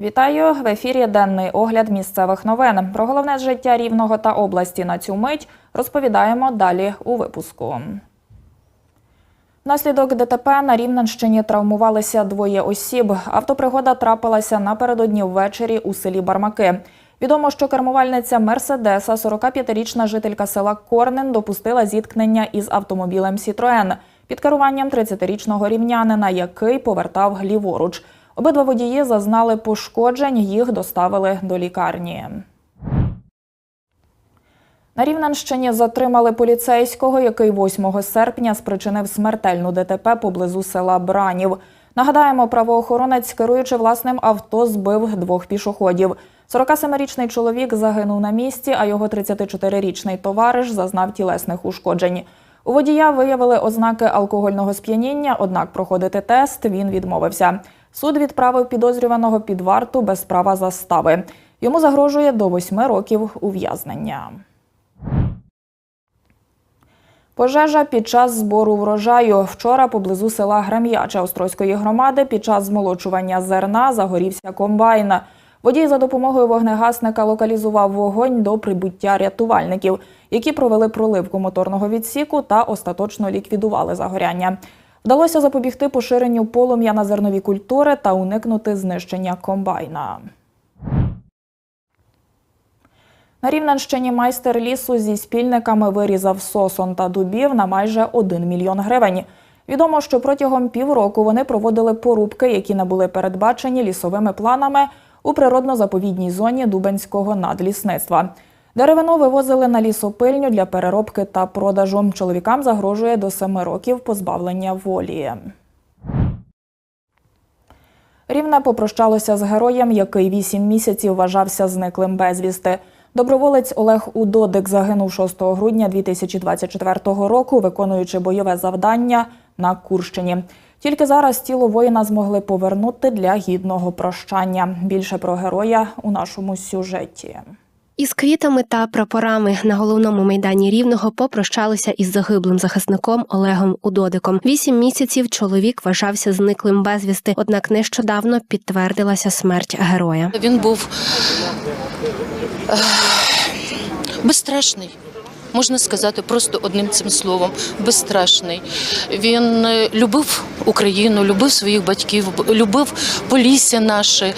Вітаю в ефірі. Денний огляд місцевих новин. Про головне життя рівного та області на цю мить розповідаємо далі у випуску. Внаслідок ДТП на Рівненщині травмувалися двоє осіб. Автопригода трапилася напередодні ввечері у селі Бармаки. Відомо, що кермувальниця Мерседеса, 45-річна жителька села Корнен, допустила зіткнення із автомобілем Сітроен під керуванням 30-річного рівнянина, який повертав ліворуч. Обидва водії зазнали пошкоджень, їх доставили до лікарні. На Рівненщині затримали поліцейського, який 8 серпня спричинив смертельну ДТП поблизу села Бранів. Нагадаємо, правоохоронець, керуючи власним авто, збив двох пішоходів. 47-річний чоловік загинув на місці, а його 34-річний товариш зазнав тілесних ушкоджень. У водія виявили ознаки алкогольного сп'яніння, однак проходити тест він відмовився. Суд відправив підозрюваного під варту без права застави. Йому загрожує до восьми років ув'язнення. Пожежа під час збору врожаю. Вчора поблизу села Грем'яча Острозької громади під час змолочування зерна загорівся комбайн. Водій за допомогою вогнегасника локалізував вогонь до прибуття рятувальників, які провели проливку моторного відсіку та остаточно ліквідували загоряння. Вдалося запобігти поширенню полум'я на зернові культури та уникнути знищення комбайна. На Рівненщині майстер лісу зі спільниками вирізав сосон та дубів на майже 1 мільйон гривень. Відомо, що протягом півроку вони проводили порубки, які не були передбачені лісовими планами у природно-заповідній зоні Дубенського надлісництва. Деревину вивозили на лісопильню для переробки та продажу. Чоловікам загрожує до семи років позбавлення волі. Рівне попрощалося з героєм, який вісім місяців вважався зниклим безвісти. Доброволець Олег Удодик загинув 6 грудня 2024 року, виконуючи бойове завдання на Курщині. Тільки зараз тіло воїна змогли повернути для гідного прощання. Більше про героя у нашому сюжеті. Із квітами та прапорами на головному майдані рівного попрощалися із загиблим захисником Олегом Удодиком. Вісім місяців чоловік вважався зниклим безвісти, однак нещодавно підтвердилася смерть героя. Він був безстрашний. Можна сказати просто одним цим словом безстрашний. Він е, любив Україну, любив своїх батьків, любив полісся наше.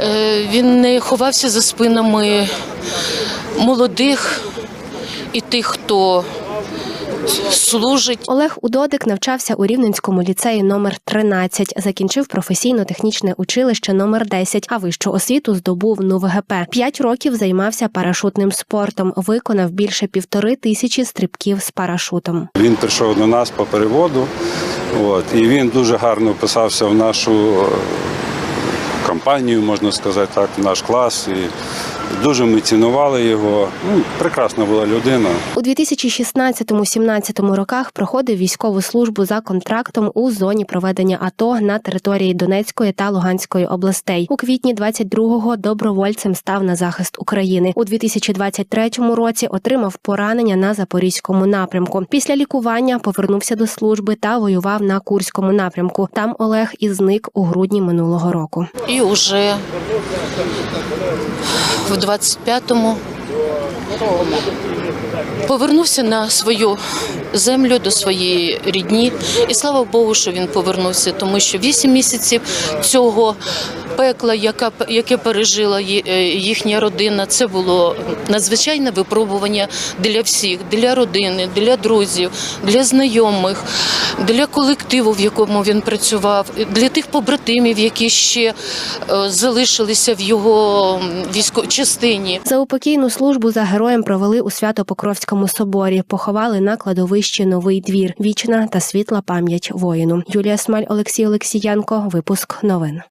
Е, Він не ховався за спинами молодих і тих, хто служить. Олег Удодик навчався у Рівненському ліцеї номер 13, закінчив професійно-технічне училище номер 10, а вищу освіту здобув НУВГП. П'ять років займався парашутним спортом, виконав більше півтори тисячі стрибків з парашутом. Він прийшов до нас по переводу, от, і він дуже гарно вписався в нашу е, компанію, можна сказати так, в наш клас. І дуже ми цінували його. Ну, прекрасна була людина. У 2016-17 роках проходив військову службу за контрактом у зоні проведення АТО на території Донецької та Луганської областей. У квітні 22-го добровольцем став на захист України. У 2023 році отримав поранення на запорізькому напрямку. Після лікування повернувся до служби та воював на Курському напрямку. Там Олег і зник у грудні минулого року. І вже в 25-му повернувся на свою землю до своєї рідні. І слава Богу, що він повернувся, тому що 8 місяців цього пекла, яка, яке пережила е, їхня родина, це було надзвичайне випробування для всіх, для родини, для друзів, для знайомих, для колективу, в якому він працював, для тих побратимів, які ще е, залишилися в його військовій частині. За упокійну службу за героєм провели у Свято-Покровському соборі. Поховали на кладовищі Новий двір. Вічна та світла пам'ять воїну. Юлія Смаль, Олексій Олексієнко. Випуск новин.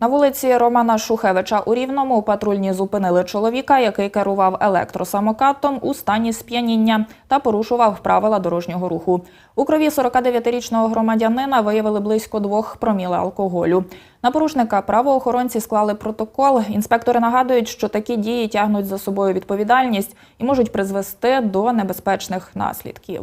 На вулиці Романа Шухевича у Рівному патрульні зупинили чоловіка, який керував електросамокатом у стані сп'яніння та порушував правила дорожнього руху. У крові 49-річного громадянина виявили близько двох проміли алкоголю. На порушника правоохоронці склали протокол. Інспектори нагадують, що такі дії тягнуть за собою відповідальність і можуть призвести до небезпечних наслідків.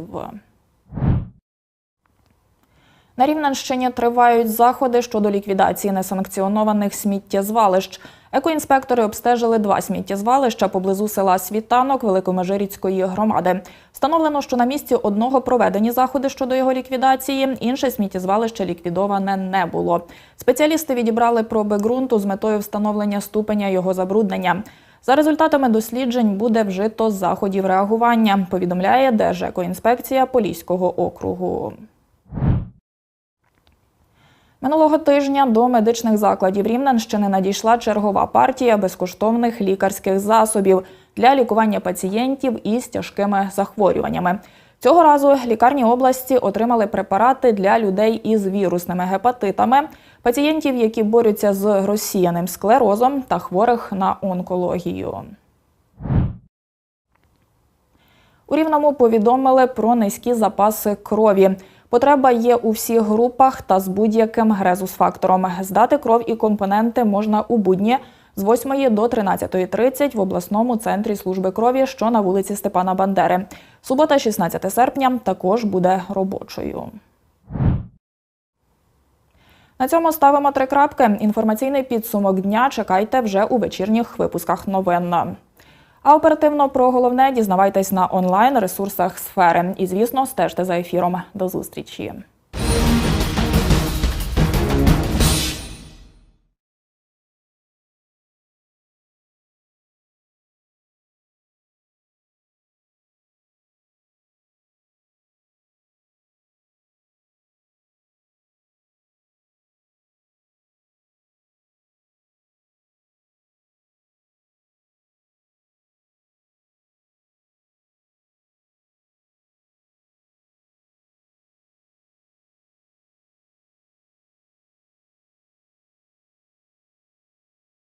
На Рівненщині тривають заходи щодо ліквідації несанкціонованих сміттєзвалищ. Екоінспектори обстежили два сміттєзвалища поблизу села Світанок Великомежиріцької громади. Встановлено, що на місці одного проведені заходи щодо його ліквідації, інше сміттєзвалище ліквідоване не було. Спеціалісти відібрали проби ґрунту з метою встановлення ступеня його забруднення. За результатами досліджень буде вжито заходів реагування, повідомляє Держекоінспекція Поліського округу. Минулого тижня до медичних закладів Рівненщини надійшла чергова партія безкоштовних лікарських засобів для лікування пацієнтів із тяжкими захворюваннями. Цього разу лікарні області отримали препарати для людей із вірусними гепатитами, пацієнтів, які борються з розсіяним склерозом та хворих на онкологію. У Рівному повідомили про низькі запаси крові. Потреба є у всіх групах та з будь-яким грезус-фактором. Здати кров і компоненти можна у будні з 8 до 13.30 в обласному центрі служби крові, що на вулиці Степана Бандери. Субота, 16 серпня, також буде робочою. На цьому ставимо три крапки. Інформаційний підсумок дня чекайте вже у вечірніх випусках новин. А оперативно про головне дізнавайтесь на онлайн ресурсах сфери. І, звісно, стежте за ефіром. До зустрічі.